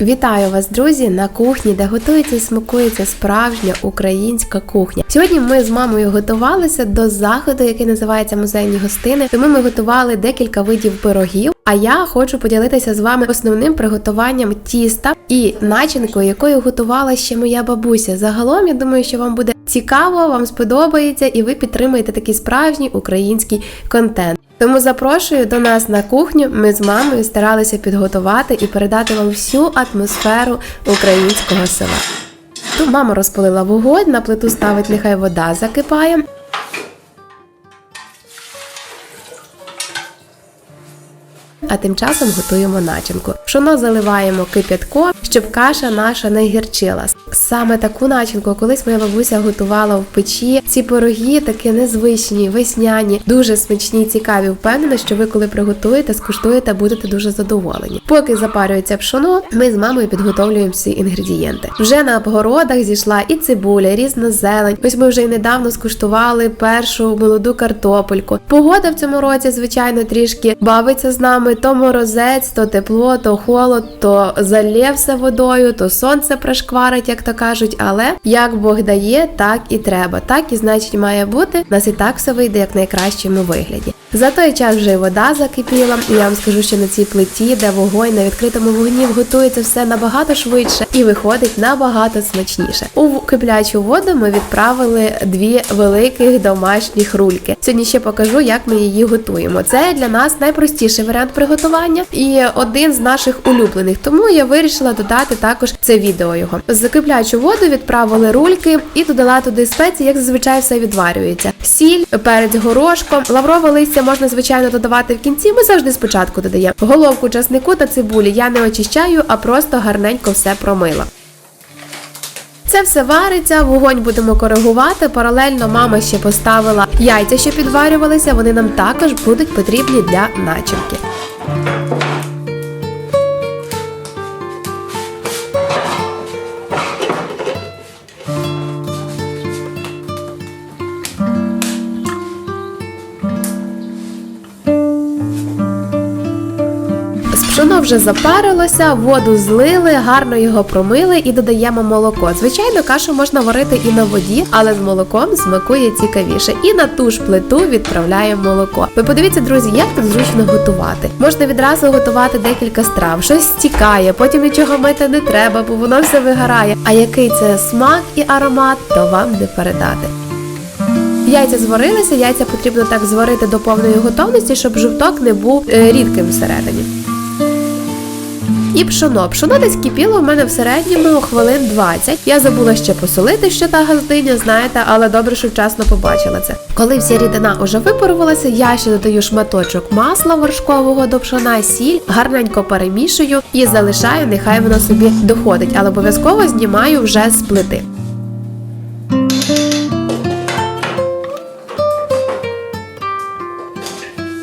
Вітаю вас, друзі, на кухні, де готується і смакується справжня українська кухня. Сьогодні ми з мамою готувалися до заходу, який називається музейні гостини. Тому ми готували декілька видів пирогів. А я хочу поділитися з вами основним приготуванням тіста і начинкою, якою готувала ще моя бабуся. Загалом я думаю, що вам буде цікаво, вам сподобається, і ви підтримаєте такий справжній український контент. Тому запрошую до нас на кухню. Ми з мамою старалися підготувати і передати вам всю атмосферу українського села. Тут мама розпалила вогонь, на плиту ставить, нехай вода закипає. А тим часом готуємо начинку. Пшоно заливаємо кип'ятком, щоб каша наша не гірчила. Саме таку начинку колись моя бабуся готувала в печі. Ці пироги такі незвичні, весняні, дуже смачні, цікаві. Впевнена, що ви, коли приготуєте, скуштуєте, будете дуже задоволені. Поки запарюється пшоно, ми з мамою підготовлюємо всі інгредієнти. Вже на обгородах зійшла і цибуля, різна зелень. Ось ми вже й недавно скуштували першу молоду картопельку. Погода в цьому році, звичайно, трішки бавиться з нами. То морозець, то тепло, то холод, то залє все водою, то сонце прошкварить, як то кажуть. Але як Бог дає, так і треба. Так і значить має бути. У нас і так все вийде як найкращому вигляді. За той час вже й вода закипіла. І я вам скажу, що на цій плиті, де вогонь на відкритому вогні готується все набагато швидше і виходить набагато смачніше. У киплячу воду ми відправили дві великих домашніх рульки. Сьогодні ще покажу, як ми її готуємо. Це для нас найпростіший варіант приготування і один з наших улюблених. Тому я вирішила додати також це відео його. З киплячу воду відправили рульки і додала туди спеції, як зазвичай все відварюється. Сіль, перець горошком, лаврове листя можна звичайно додавати в кінці. Ми завжди спочатку додаємо головку часнику та цибулі. Я не очищаю, а просто гарненько все промила. Це все вариться, вогонь будемо коригувати. Паралельно мама ще поставила яйця, що підварювалися. Вони нам також будуть потрібні для начинки. Thank you. Пшоно вже запарилося, воду злили, гарно його промили і додаємо молоко. Звичайно, кашу можна варити і на воді, але з молоком смакує цікавіше. І на ту ж плиту відправляємо молоко. Ви подивіться, друзі, як тут зручно готувати. Можна відразу готувати декілька страв, щось стікає, потім нічого мити не треба, бо воно все вигорає. А який це смак і аромат, то вам не передати. Яйця зварилися, яйця потрібно так зварити до повної готовності, щоб жовток не був е, рідким всередині. І пшоно. Пшоно десь кипіло в мене в середньому хвилин 20. Я забула ще посолити, що та газдиня, знаєте, але добре, що вчасно побачила це. Коли вся рідина уже випарувалася, я ще додаю шматочок масла вершкового до пшона, сіль, гарненько перемішую і залишаю, нехай воно собі доходить, але обов'язково знімаю вже з плити.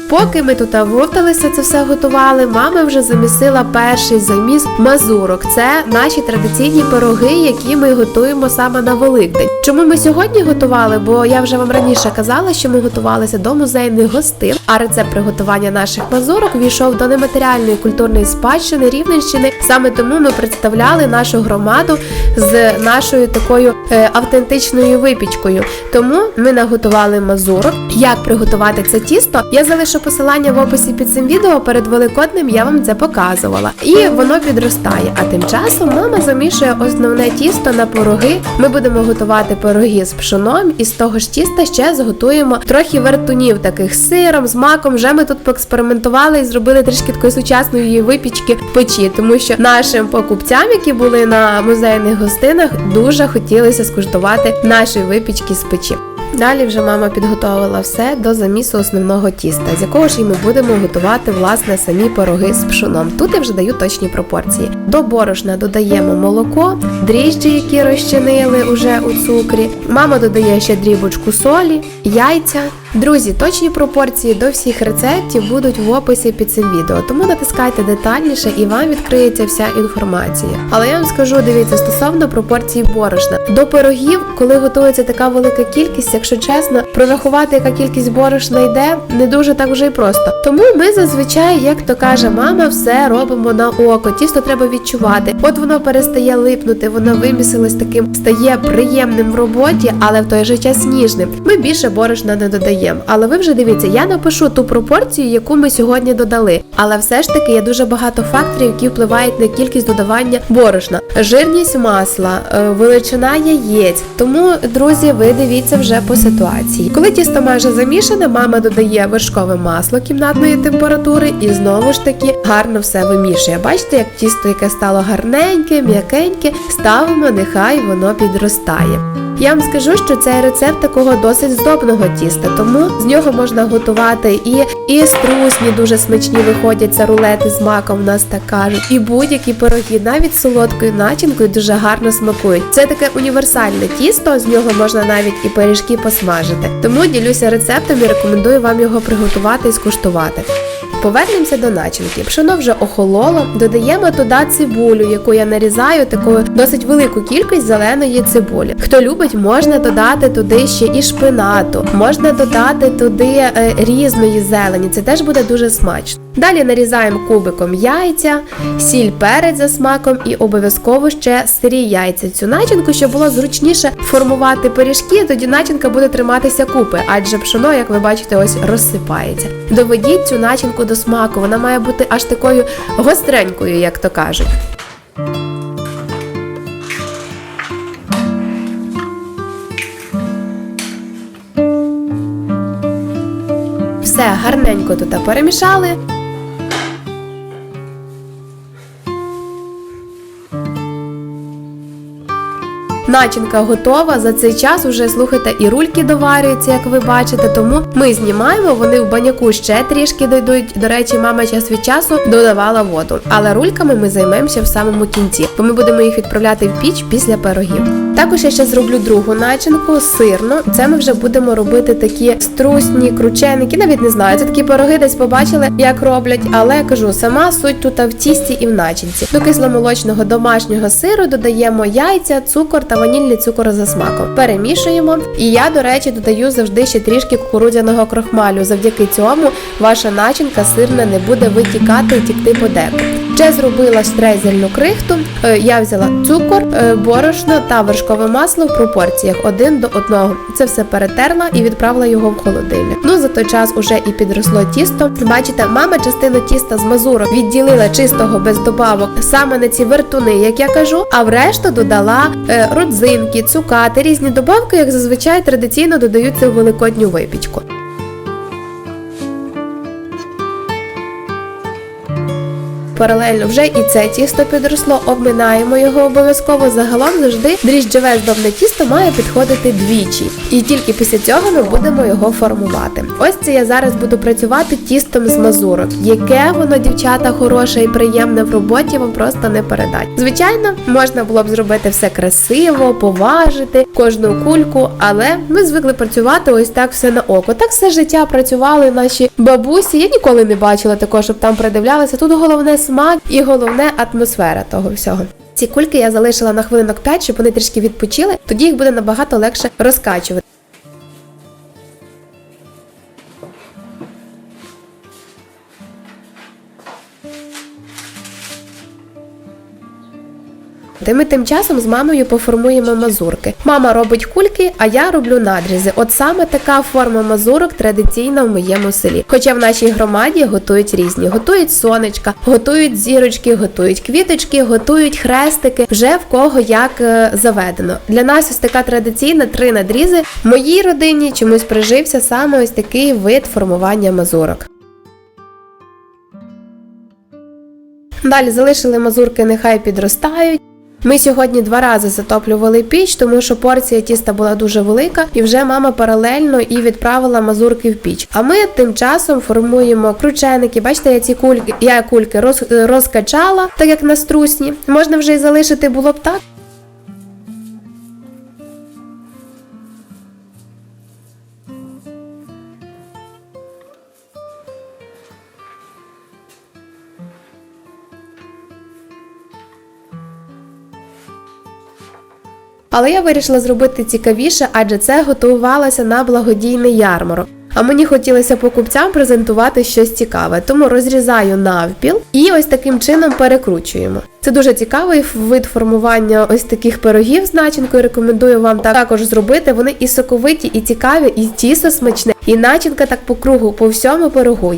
Поки ми тут вовталися, це все готували, мама вже замісила перший заміс мазурок. Це наші традиційні пироги, які ми готуємо саме на Великдень. Чому ми сьогодні готували? Бо я вже вам раніше казала, що ми готувалися до музейних гостин, а рецепт приготування наших мазурок війшов до нематеріальної культурної спадщини Рівненщини. Саме тому ми представляли нашу громаду з нашою такою е, автентичною випічкою. Тому ми наготували мазурок. Як приготувати це тісто? Я залишу посилання в описі під цим відео. Перед великодним я вам це показувала. І воно підростає. А тим часом мама замішує основне тісто на пироги. Ми будемо готувати пироги з пшоном, і з того ж тіста ще зготуємо трохи вертунів, таких з сиром, з маком. Вже ми тут поекспериментували і зробили трішки такої сучасної випічки в печі, тому що нашим покупцям, які були на музейних гостинах, дуже хотілося скуштувати наші випічки з печі. Далі вже мама підготовила все до замісу основного тіста, з якого ж і ми будемо готувати власне самі пироги з пшоном. Тут я вже даю точні пропорції. До борошна додаємо молоко, дріжджі, які розчинили уже у цукрі. Мама додає ще дрібочку солі, яйця. Друзі, точні пропорції до всіх рецептів будуть в описі під цим відео, тому натискайте детальніше і вам відкриється вся інформація. Але я вам скажу, дивіться, стосовно пропорцій борошна. До пирогів, коли готується така велика кількість, якщо чесно, прорахувати, яка кількість борошна йде, не дуже так вже й просто. Тому ми зазвичай, як то каже мама, все робимо на око. Тісто треба відчувати. От воно перестає липнути, воно вимісилось таким, стає приємним в роботі, але в той же час ніжним. Ми більше борошна не додаємо. Але ви вже дивіться, я напишу ту пропорцію, яку ми сьогодні додали. Але все ж таки є дуже багато факторів, які впливають на кількість додавання борошна, жирність масла, е, величина яєць. Тому, друзі, ви дивіться вже по ситуації. Коли тісто майже замішане, мама додає вершкове масло кімнатної температури і знову ж таки гарно все вимішує. Бачите, як тісто, яке стало гарненьке, м'якеньке, ставимо, нехай воно підростає. Я вам скажу, що цей рецепт такого досить здобного тіста, тому з нього можна готувати і, і струсні дуже смачні виходять це рулети з маком, в нас так кажуть, і будь-які пироги, навіть солодкою начинкою дуже гарно смакують. Це таке універсальне тісто, з нього можна навіть і пиріжки посмажити. Тому ділюся рецептом і рекомендую вам його приготувати і скуштувати. Повернемося до начинки. Пшено вже охололо, додаємо туди цибулю, яку я нарізаю, таку досить велику кількість зеленої цибулі. Хто любить, можна додати туди ще і шпинату, можна додати туди е, різної зелені. Це теж буде дуже смачно. Далі нарізаємо кубиком яйця, сіль перець за смаком і обов'язково ще сирі яйця. Цю начинку, щоб було зручніше формувати пиріжки, тоді начинка буде триматися купи, адже пшено, як ви бачите, ось розсипається. Доведіть цю начинку до смаку, вона має бути аж такою гостренькою, як то кажуть. Все гарненько тут перемішали. Начинка готова. За цей час уже слухайте, і рульки доварюються, як ви бачите. Тому ми знімаємо. Вони в баняку ще трішки дойдуть. До речі, мама час від часу додавала воду. Але рульками ми займемося в самому кінці, бо ми будемо їх відправляти в піч після пирогів. Також я ще зроблю другу начинку сирну. Це ми вже будемо робити такі струсні, крученики. Навіть не знаю. Це такі пироги десь побачили, як роблять. Але я кажу, сама суть тут в тісті і в начинці. До кисломолочного домашнього сиру додаємо яйця, цукор та ванільний цукор за смаком. Перемішуємо. І я, до речі, додаю завжди ще трішки кукурудзяного крохмалю. Завдяки цьому ваша начинка сирна не буде витікати і тікти по деку. Ще зробила штрезельну крихту. Е, Я взяла цукор, е, борошно та вершкове масло в пропорціях один до одного. Це все перетерла і відправила його в холодильник. Ну за той час уже і підросло тісто. Бачите, мама частину тіста з мазурок відділила чистого без добавок саме на ці вертуни, як я кажу, а в решту додала е, родзинки, цукати, різні добавки, як зазвичай традиційно додаються в великодню випічку. Паралельно вже і це тісто підросло, обминаємо його обов'язково. Загалом завжди дріжджове здобне тісто має підходити двічі, і тільки після цього ми будемо його формувати. Ось це я зараз буду працювати тістом з мазурок. Яке воно, дівчата, хороше і приємне в роботі, вам просто не передать. Звичайно, можна було б зробити все красиво, поважити кожну кульку, але ми звикли працювати ось так все на око. Так все життя працювали наші бабусі. Я ніколи не бачила такого, щоб там придивлялися. Тут головне смак і головне атмосфера того всього. Ці кульки я залишила на хвилинок 5, щоб вони трішки відпочили, тоді їх буде набагато легше розкачувати. Та ми тим часом з мамою поформуємо мазурки. Мама робить кульки, а я роблю надрізи. От саме така форма мазурок традиційна в моєму селі. Хоча в нашій громаді готують різні: готують сонечка, готують зірочки, готують квіточки, готують хрестики. Вже в кого як е, заведено. Для нас ось така традиційна три надрізи. В моїй родині чомусь прижився саме ось такий вид формування мазурок. Далі залишили мазурки, нехай підростають. Ми сьогодні два рази затоплювали піч, тому що порція тіста була дуже велика, і вже мама паралельно і відправила мазурки в піч. А ми тим часом формуємо крученики. Бачите, я ці кульки, я кульки роз, розкачала, так як на струсні. Можна вже й залишити було б так. Але я вирішила зробити цікавіше, адже це готувалося на благодійний ярмарок. А мені хотілося покупцям презентувати щось цікаве, тому розрізаю навпіл і ось таким чином перекручуємо. Це дуже цікавий вид формування ось таких пирогів з начинкою. Рекомендую вам також зробити. Вони і соковиті, і цікаві, і тісто смачне, і начинка так по кругу, по всьому пирогу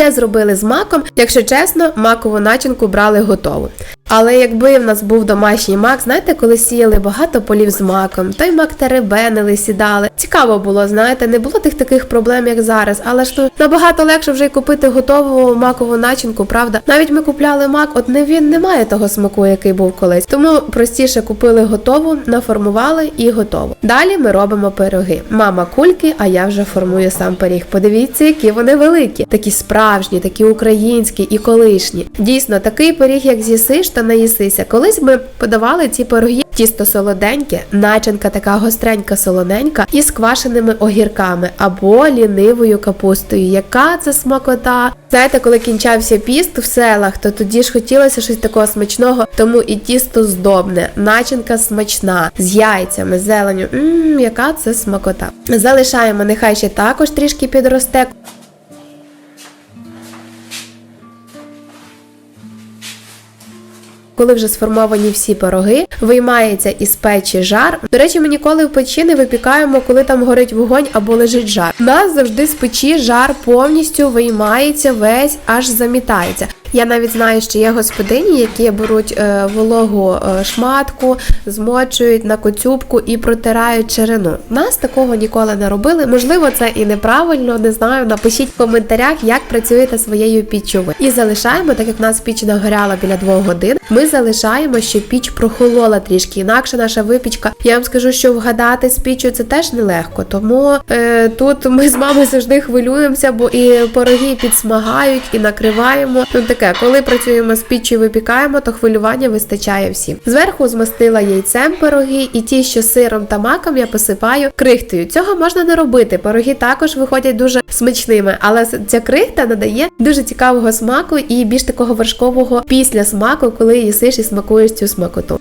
Ще зробили з маком. Якщо чесно, макову начинку брали готову. Але якби в нас був домашній мак, знаєте, коли сіяли багато полів з маком, той мак теребенили, сідали. Цікаво було, знаєте, не було тих таких проблем, як зараз. Але ж ну, набагато легше вже й купити готову макову начинку, правда? Навіть ми купляли мак, от не він не має того смаку, який був колись. Тому простіше купили готову, наформували і готово. Далі ми робимо пироги. Мама кульки, а я вже формую сам пиріг. Подивіться, які вони великі, такі справжні, такі українські і колишні. Дійсно, такий пиріг, як з'їсиш, та наїсися. Колись ми подавали ці пироги. Тісто солоденьке, начинка така гостренька солоненька із квашеними огірками або лінивою капустою. Яка це смакота? Знаєте, коли кінчався піст в селах, то тоді ж хотілося щось такого смачного, тому і тісто здобне, начинка смачна, з яйцями, зеленю. Ммм, яка це смакота. Залишаємо, нехай ще також трішки підросте. Коли вже сформовані всі пироги, виймається із печі жар. До речі, ми ніколи в печі не випікаємо, коли там горить вогонь або лежить жар. У нас завжди з печі жар повністю виймається, весь аж замітається. Я навіть знаю, що є господині, які беруть е, вологу е, шматку, змочують на коцюбку і протирають черену. Нас такого ніколи не робили. Можливо, це і неправильно, не знаю. Напишіть в коментарях, як працюєте своєю піччю. І залишаємо, так як в нас піч нагоряла біля двох годин. Ми залишаємо, щоб піч прохолола трішки. Інакше наша випічка. Я вам скажу, що вгадати з піччю це теж нелегко. Тому е, тут ми з мамою завжди хвилюємося, бо і пироги підсмагають, і накриваємо. Ну таке, коли працюємо з піччю випікаємо, то хвилювання вистачає всім. Зверху змастила яйцем пироги, і ті, що сиром та маком, я посипаю крихтою. Цього можна не робити. Пироги також виходять дуже смачними, але ця крихта надає дуже цікавого смаку і більш такого вершкового після смаку, коли їсиш і смакуєш цю смакоту.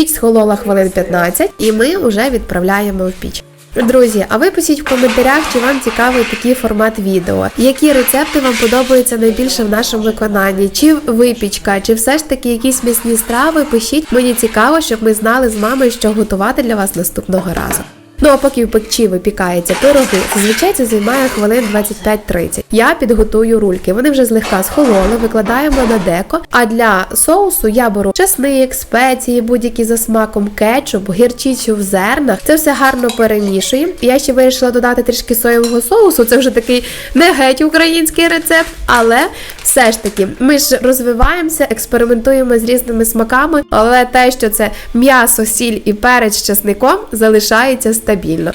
Піч схолола хвилин 15, і ми вже відправляємо в піч. Друзі, а ви пишіть в коментарях, чи вам цікавий такий формат відео, які рецепти вам подобаються найбільше в нашому виконанні, чи випічка, чи все ж таки якісь м'ясні страви. Пишіть, мені цікаво, щоб ми знали з мамою, що готувати для вас наступного разу. Ну а поки в печі випікаються пироги, зазвичай це займає хвилин 25-30. Я підготую рульки. Вони вже злегка схололи, викладаємо на деко. А для соусу я беру чесник, спеції, будь-які за смаком, кетчуп, гірчицю в зернах. Це все гарно перемішуємо. Я ще вирішила додати трішки соєвого соусу. Це вже такий не геть український рецепт, але все ж таки ми ж розвиваємося, експериментуємо з різними смаками, але те, що це м'ясо, сіль і перець з чесником, залишається стабільно.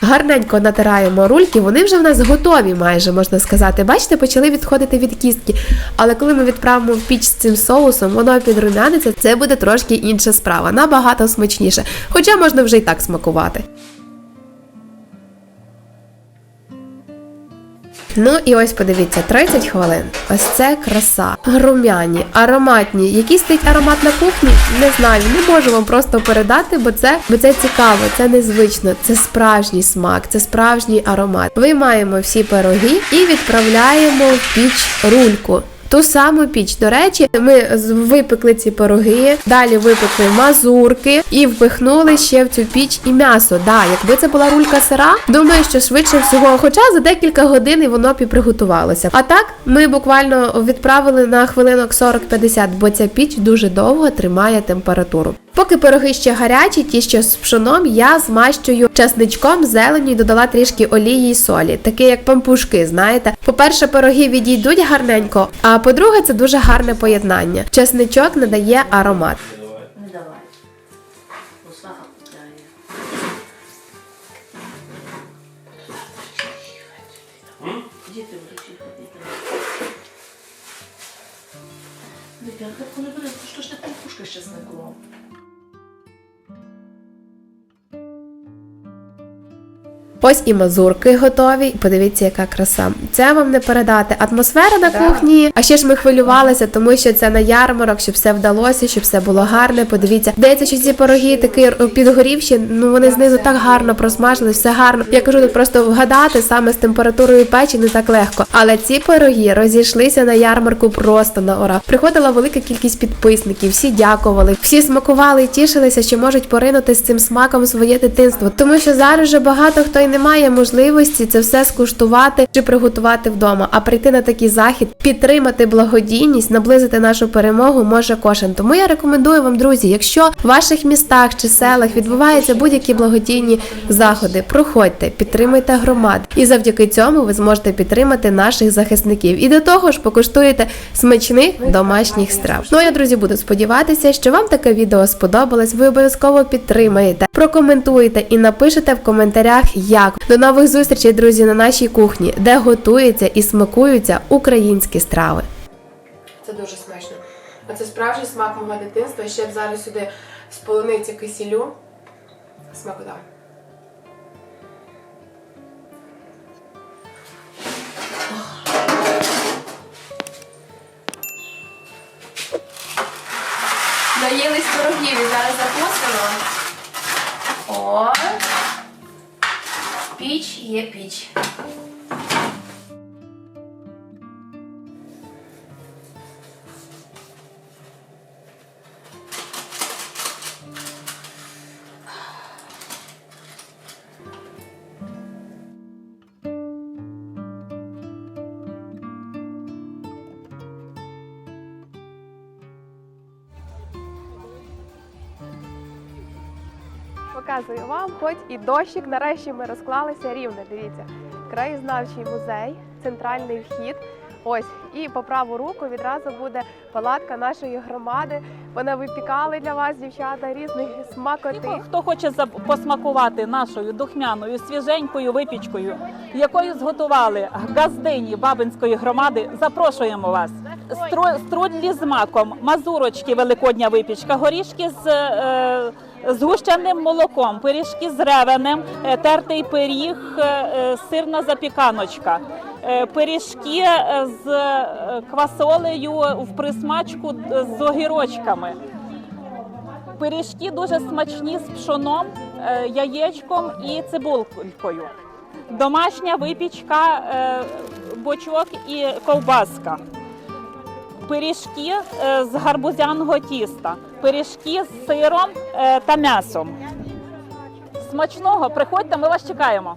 Гарненько натираємо рульки, вони вже в нас готові, майже можна сказати. Бачите, почали відходити від кістки. Але коли ми відправимо в піч з цим соусом, воно підрумяниться, це буде трошки інша справа, набагато смачніше. Хоча можна вже і так смакувати. Ну і ось подивіться, 30 хвилин. Ось це краса. Румяні, ароматні. Який стоїть аромат на кухні? Не знаю, не можу вам просто передати, бо це, бо це цікаво, це незвично, це справжній смак, це справжній аромат. Виймаємо всі пироги і відправляємо в піч рульку. Ту саму піч. До речі, ми випекли ці пироги, далі випекли мазурки і впихнули ще в цю піч і м'ясо. Да, якби це була рулька сира, думаю, що швидше всього, хоча за декілька годин воно б і приготувалося. А так ми буквально відправили на хвилинок 40-50, бо ця піч дуже довго тримає температуру. Поки пироги ще гарячі, ті, що з пшоном, я змащую часничком, зеленю і додала трішки олії і солі, таке як пампушки, знаєте. По-перше, пироги відійдуть гарненько, а по-друге, це дуже гарне поєднання. Часничок надає аромат. Не давай. Ось і мазурки готові. Подивіться, яка краса. Це вам не передати. Атмосфера на кухні. А ще ж ми хвилювалися, тому що це на ярмарок, щоб все вдалося, щоб все було гарне. Подивіться, здається, що ці пироги такі підгорівші. Ну вони знизу так гарно просмажились, все гарно. Я кажу, тут просто вгадати саме з температурою печі не так легко. Але ці пироги розійшлися на ярмарку просто на ура. Приходила велика кількість підписників, всі дякували, всі смакували і тішилися, що можуть поринути з цим смаком своє дитинство. Тому що зараз вже багато хто й не можливості це все скуштувати чи приготувати вдома. А прийти на такий захід, підтримати благодійність, наблизити нашу перемогу може кожен. Тому я рекомендую вам, друзі, якщо в ваших містах чи селах відбуваються будь-які благодійні заходи, проходьте, підтримуйте громад, і завдяки цьому ви зможете підтримати наших захисників. І до того ж покуштуєте смачних домашніх страв. Ну я, друзі, буду сподіватися, що вам таке відео сподобалось. Ви обов'язково підтримаєте, прокоментуєте і напишете в коментарях, як до нових зустрічей, друзі, на нашій кухні, де готуються і смакуються українські страви. Це дуже смачно. А це справжній смак мого дитинства. Ще б зараз сюди з полуниці кисілю. Смакота. Піч є піч. Показую вам, хоч і дощик, нарешті ми розклалися рівно. Дивіться, краєзнавчий музей, центральний вхід. Ось і по праву руку відразу буде палатка нашої громади. Вона випікали для вас, дівчата, різних смакоти. Хто, хоче посмакувати нашою духмяною свіженькою випічкою, якою зготували газдині Бабинської громади, запрошуємо вас. Стру- Струдлі з маком, мазурочки, великодня випічка, горішки з е, згущеним молоком, пиріжки з ревенем, е, тертий пиріг, е, е, сирна запіканочка. Пиріжки з квасолею в присмачку з огірочками. Пиріжки дуже смачні з пшоном, яєчком і цибулкою. Домашня випічка, бочок і ковбаска. Пиріжки е, з гарбузяного тіста, пиріжки з сиром е, та м'ясом. Смачного, приходьте, ми вас чекаємо.